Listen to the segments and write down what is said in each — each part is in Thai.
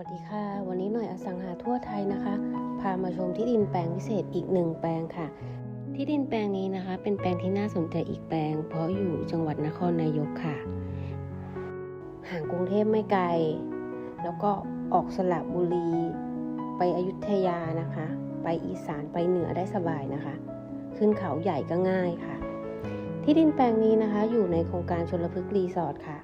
วัสดีค่ะ วันนี้หน่อยอสังหาทั่วไทยนะคะ พามาชมที่ดินแปลงพิเศษอีกหนึ่งแปลงค่ะ ที่ดินแปลงนี้นะคะ เป็นแปลงที่น่าสนใจอีกแปลง เพราะอยู่จังหวัดนครนายกค่ะ ห่างกรุงเทพไม่ไกล แล้วก็ออกสระบุรี ไปอยุธยานะคะ ไปอีสานไปเหนือได้สบายนะคะ ขึ้นเขาใหญ่ก็ง่ายค่ะ ที่ดินแปลงนี้นะคะ อยู่ในโครงการชลพฤกษ์รีสอร์ทค่ะ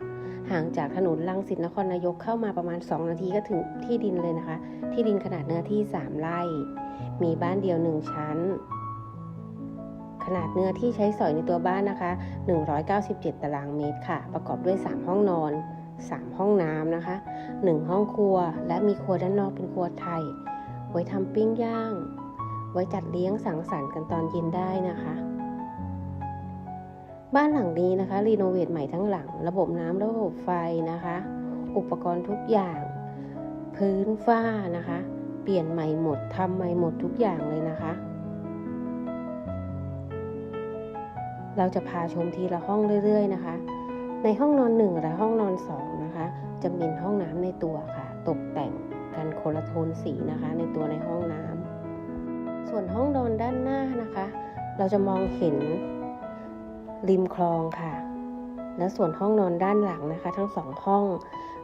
ห่างจากถนนลังสิตนครนายกเข้ามาประมาณ 2 นาทีก็ถึงที่ดินเลยนะคะ ที่ดินขนาดเนื้อที่ 3 ไร่ มีบ้านเดียว 1 ชั้น ขนาดเนื้อที่ใช้สอยในตัวบ้านนะคะ 197 ตารางเมตรค่ะ ประกอบด้วย 3 ห้องนอน 3 ห้องน้ำนะคะ 1 ห้องครัว และมีครัวด้านนอกเป็นครัวไทย ไว้ทำปิ้งย่าง ไว้จัดเลี้ยงสังสรรค์กันตอนเย็นได้นะคะ บ้านหลังนี้นะคะรีโนเวทใหม่ทั้งหลัง ระบบน้ำระบบไฟนะคะ อุปกรณ์ทุกอย่าง พื้นฝ้านะคะ เปลี่ยนใหม่หมดทำใหม่หมดทุกอย่างเลยนะคะ เราจะพาชมทีละห้องเรื่อย ๆ นะคะ ในห้องนอนหนึ่งและห้องนอนสองนะคะ จะมีห้องน้ำในตัวค่ะ ตกแต่งกันคนละโทนสีนะคะ ในตัวในห้องน้ำส่วนห้องนอนด้านหน้านะคะ เราจะมองเห็น ริมคลองค่ะ และส่วนห้องนอนด้านหลังนะคะ ทั้งสองห้อง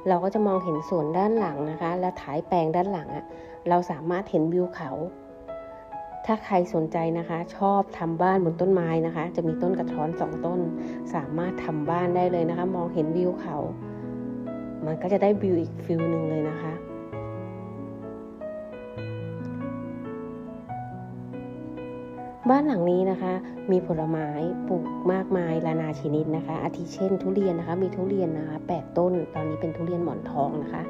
เราก็จะมองเห็นส่วนด้านหลังนะคะ และท้ายแปลงด้านหลังอะ่ะเราสามารถเห็นวิวเขา ถ้าใครสนใจนะคะ ชอบทำบ้านบนต้นไม้นะคะ จะมีต้นกระท้อนสองต้น สามารถทำบ้านได้เลยนะคะ มองเห็นวิวเขา มันก็จะได้วิวอีกฟิลหนึ่งเลยนะคะ บ้านหลังนี้นะคะ มีผลไม้ปลูกมากมายนานาชนิดนะคะ อาทิเช่น ทุเรียนนะคะ มีทุเรียนนะคะ8ต้น ตอนนี้เป็นทุเรียนหมอนทองนะคะ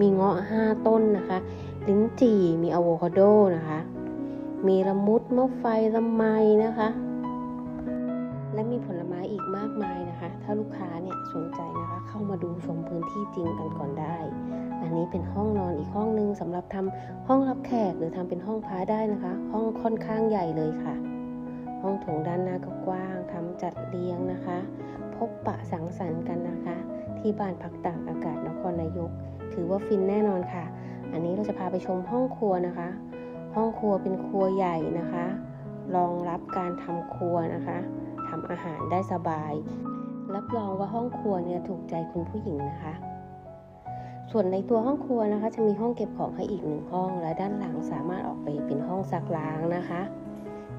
มีเงาะ5ต้นนะคะ ลิ้นจี่ มีอะโวคาโดนะคะ มีละมุดมะไฟละไมนะคะและ มีผลไม้อีกมากมายนะคะ ถ้าลูกค้าเนี่ยสนใจนะคะ เข้ามาดูชมพื้นที่จริงกันก่อนได้ อันนี้เป็นห้องนอนอีกห้องนึงสำหรับทำห้องรับแขกหรือทำเป็นห้องพักได้นะคะ ห้องค่อนข้างใหญ่เลยค่ะ ห้องโถงด้านหน้าก็กว้างทำจัดเรียงนะคะ พบปะสังสรรค์กันนะคะ ที่บ้านพักตากอากาศนครนายก ถือว่าฟินแน่นอนค่ะ อันนี้เราจะพาไปชมห้องครัวนะคะ ห้องครัวเป็นครัวใหญ่นะคะรองรับการทำครัวนะคะ ทำอาหารได้สบาย รับรองว่าห้องครัวเนี่ยถูกใจคุณผู้หญิงนะคะ ส่วนในตัวห้องครัวนะคะ จะมีห้องเก็บของให้อีกหนึ่งห้อง และด้านหลังสามารถออกไปเป็นห้องซักล้างนะคะ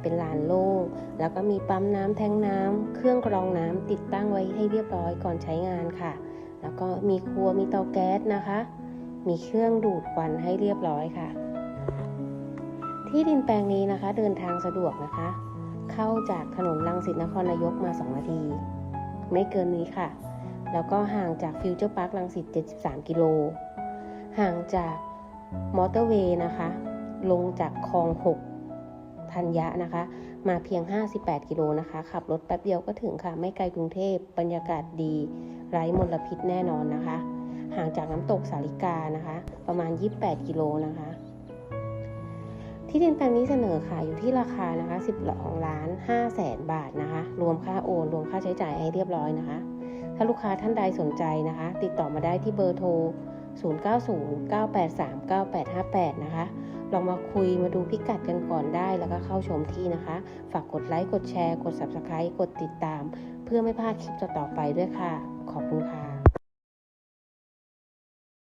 เป็นลานโล่งแล้วก็มีปั๊มน้ำแทงน้ำเครื่องกรองน้ำติดตั้งไว้ให้เรียบร้อยก่อนใช้งานค่ะ แล้วก็มีครัวมีเตาแก๊สนะคะ มีเครื่องดูดควันให้เรียบร้อยค่ะที่ดินแปลงนี้นะคะเดินทางสะดวกนะคะ เข้าจากถนนลังสิตนครนายกมา 2 นาที ไม่เกินนี้ค่ะ แล้วก็ห่างจากฟิวเจอร์พาร์คลังสิต 73 กิโล ห่างจากมอเตอร์เวย์นะคะ ลงจากคลอง 6 ธัญญะนะคะ มาเพียง 58 กิโลนะคะ ขับรถแป๊บเดียวก็ถึงค่ะ ไม่ไกลกรุงเทพ บรรยากาศดี ไร้มลพิษแน่นอนนะคะ ห่างจากน้ำตกสาลิกานะคะ ประมาณ 28 กิโลนะคะ ที่ดินแปลงนี้เสนอขายอยู่ที่ราคานะคะ12ล้าน5แสนบาทนะคะ รวมค่าโอน รวมค่าใช้จ่ายให้เรียบร้อยนะคะ ถ้าลูกค้าท่านใดสนใจนะคะ ติดต่อมาได้ที่เบอร์โทร 0909839858 นะคะ ลองมาคุยมาดูพิกัดกันก่อนได้ แล้วก็เข้าชมที่นะคะ ฝากกดไลค์ กดแชร์ กด Subscribe กดติดตาม เพื่อไม่พลาดคลิปต่อๆไปด้วยค่ะ ขอบคุณค่ะ